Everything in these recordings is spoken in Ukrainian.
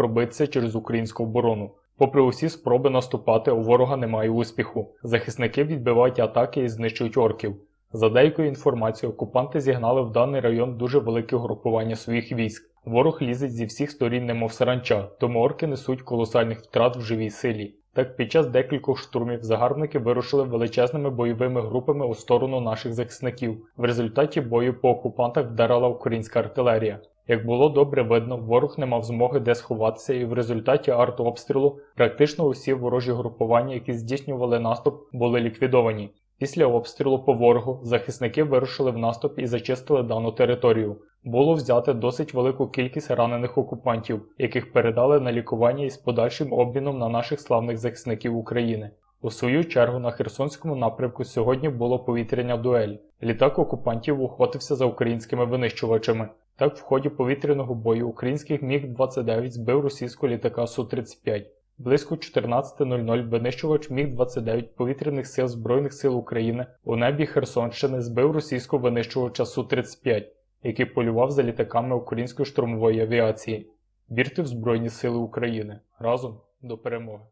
пробитися через українську оборону. Попри усі спроби наступати, у ворога немає успіху. Захисники відбивають атаки і знищують орків. За деякою інформацією, окупанти зігнали в даний район дуже велике групування своїх військ. Ворог лізе зі всіх сторін, немов саранча, тому орки несуть колосальних втрат в живій силі. Так, під час декількох штурмів загарбники вирушили величезними бойовими групами у сторону наших захисників. В результаті бою по окупантах вдарила українська артилерія. Як було добре видно, ворог не мав змоги де сховатися, і в результаті артобстрілу практично усі ворожі групування, які здійснювали наступ, були ліквідовані. Після обстрілу по ворогу захисники вирушили в наступ і зачистили дану територію. Було взято досить велику кількість ранених окупантів, яких передали на лікування із подальшим обміном на наших славних захисників України. У свою чергу на Херсонському напрямку сьогодні було повітряна дуель. Літак окупантів охотився за українськими винищувачами. Так, в ході повітряного бою український Міг-29 збив російського літака Су-35. Близько 14.00 винищувач Міг-29 повітряних сил Збройних сил України у небі Херсонщини збив російського винищувача Су-35, який полював за літаками української штурмової авіації. Вірте в Збройні Сили України разом до перемоги.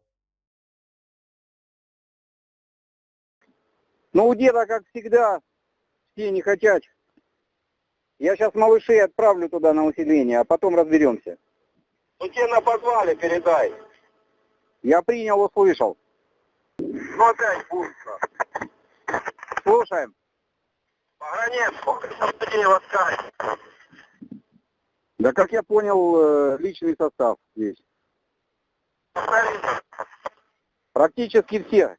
Ну, у деда, как всегда, все не хотят. Я сейчас малышей отправлю туда на усиление, а потом разберемся. Ну тебе на подвале передай. Я принял, услышал. Ну опять пусто. Слушаем. Людей воскать. Да как я понял, э, личный состав здесь. Практически все.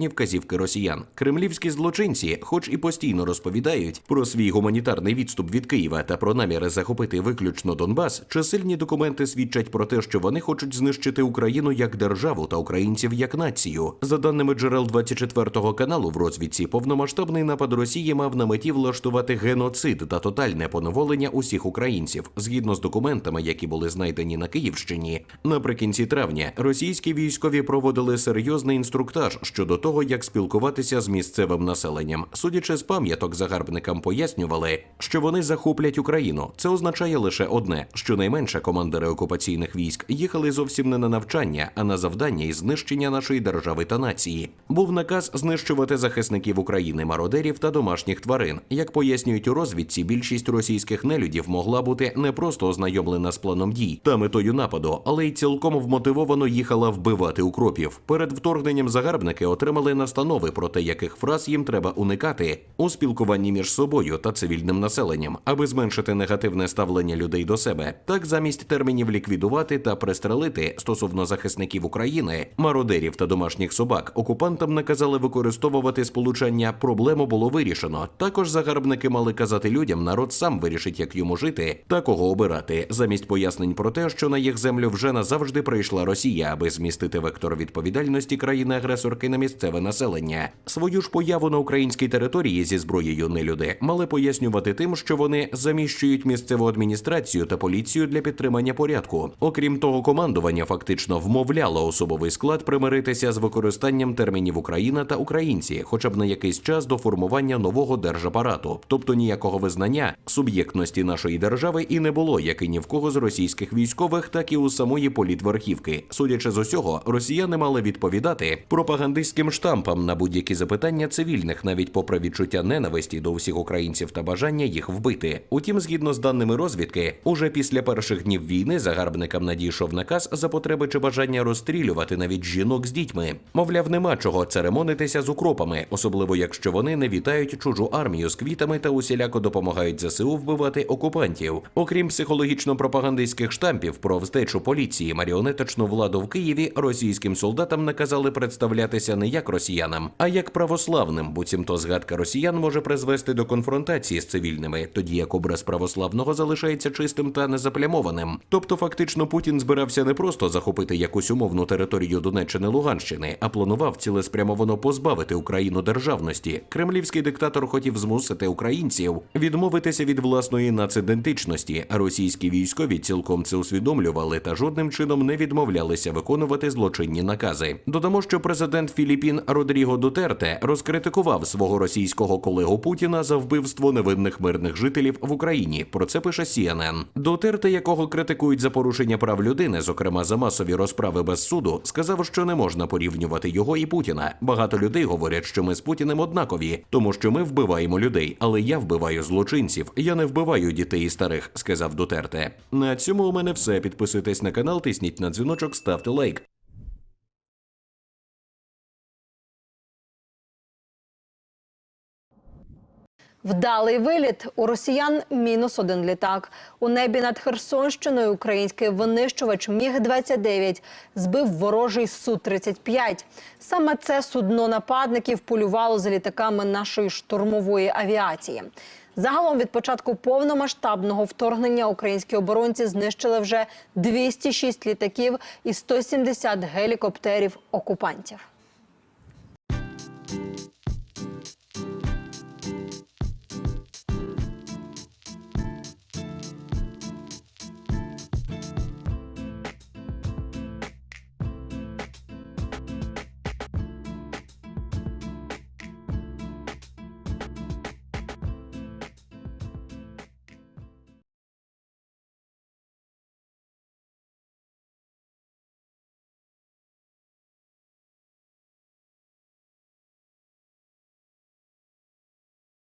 Ні вказівки росіян. Кремлівські злочинці, хоч і постійно розповідають про свій гуманітарний відступ від Києва та про наміри захопити виключно Донбас, чисельні документи свідчать про те, що вони хочуть знищити Україну як державу та українців як націю. За даними джерел 24 каналу в розвідці, повномасштабний напад Росії мав на меті влаштувати геноцид та тотальне поневолення усіх українців. Згідно з документами, які були знайдені на Київщині, наприкінці травня російські військові проводили серйозний інструктаж щодо того, як спілкуватися з місцевим населенням. Судячи з пам'яток, загарбникам пояснювали, що вони захоплять Україну. Це означає лише одне: щонайменше командири окупаційних військ їхали зовсім не на навчання, а на завдання і знищення нашої держави та нації. Був наказ знищувати захисників України, мародерів та домашніх тварин. Як пояснюють у розвідці, більшість російських нелюдів могла бути не просто ознайомлена з планом дій та метою нападу, але й цілком вмотивовано їхала вбивати укропів. Перед вторгненням загарбники отримали настанови про те, яких фраз їм треба уникати у спілкуванні між собою та цивільним населенням, аби зменшити негативне ставлення людей до себе. Так, замість термінів ліквідувати та пристрелити стосовно захисників України, мародерів та домашніх собак, окупантам наказали використовувати сполучення проблему було вирішено. Також загарбники мали казати людям, народ сам вирішить, як йому жити та кого обирати, замість пояснень про те, що на їх землю вже назавжди прийшла Росія, аби змістити вектор відповідальності країни-агресорки на місцеве населення. Свою ж появу на українській території зі зброєю нелюди мали пояснювати тим, що вони заміщують місцеву адміністрацію та поліцію для підтримання порядку. Окрім того, командування фактично вмовляло особовий склад примиритися з використанням термінів Україна та українці, хоча б на якийсь час до формування нового держапарату, тобто ніякого визнання суб'єктності нашої держави і не було, як і ні в кого з російських військових, так і у самої політверхівки. Судячи з усього, росіяни мали відповідати пропагандистським штампам на будь-які запитання цивільних, навіть попри відчуття ненависті до всіх українців та бажання їх вбити. Утім, згідно з даними розвідки, уже після перших днів війни загарбникам надійшов наказ за потреби чи бажання розстрілювати навіть жінок з дітьми. Мовляв, нема чого церемонитися з укропами, особливо якщо вони не вітають чужу армію з квітами та усіляко допомагають ЗСУ вбивати окупантів. Окрім психологічно-пропагандистських штампів про встечу поліції, маріонеточну владу в Києві російським солдатам наказали представлятися не як росіянам, а як православним. Буцімто згадка росіян може призвести до конфронтації з цивільними, тоді як образ православного залишається чистим та незаплямованим. Тобто, фактично, Путін збирався не просто захопити якусь умовну територію Донеччини Луганщини, а планував цілеспрямовано позбавити Україну державності. Кремлівський диктатор хотів змусити українців відмовитися від власної нацидентичності. А російські військові цілком це усвідомлювали та жодним чином не відмовлялися виконувати злочинні накази. Додамо, що президент Філіппін Він Родріго Дутерте розкритикував свого російського колегу Путіна за вбивство невинних мирних жителів в Україні. Про це пише CNN. Дутерте, якого критикують за порушення прав людини, зокрема за масові розправи без суду, сказав, що не можна порівнювати його і Путіна. Багато людей говорять, що ми з Путіним однакові, тому що ми вбиваємо людей, але я вбиваю злочинців. Я не вбиваю дітей і старих, сказав Дутерте. На цьому у мене все. Підписуйтесь на канал, тисніть на дзвіночок, ставте лайк. Вдалий виліт у росіян мінус один літак. У небі над Херсонщиною український винищувач Міг 29 збив ворожий су 35 Саме це судно нападників полювало за літаками нашої штурмової авіації. Загалом від початку повномасштабного вторгнення українські оборонці знищили вже 206 літаків і 170 гелікоптерів окупантів.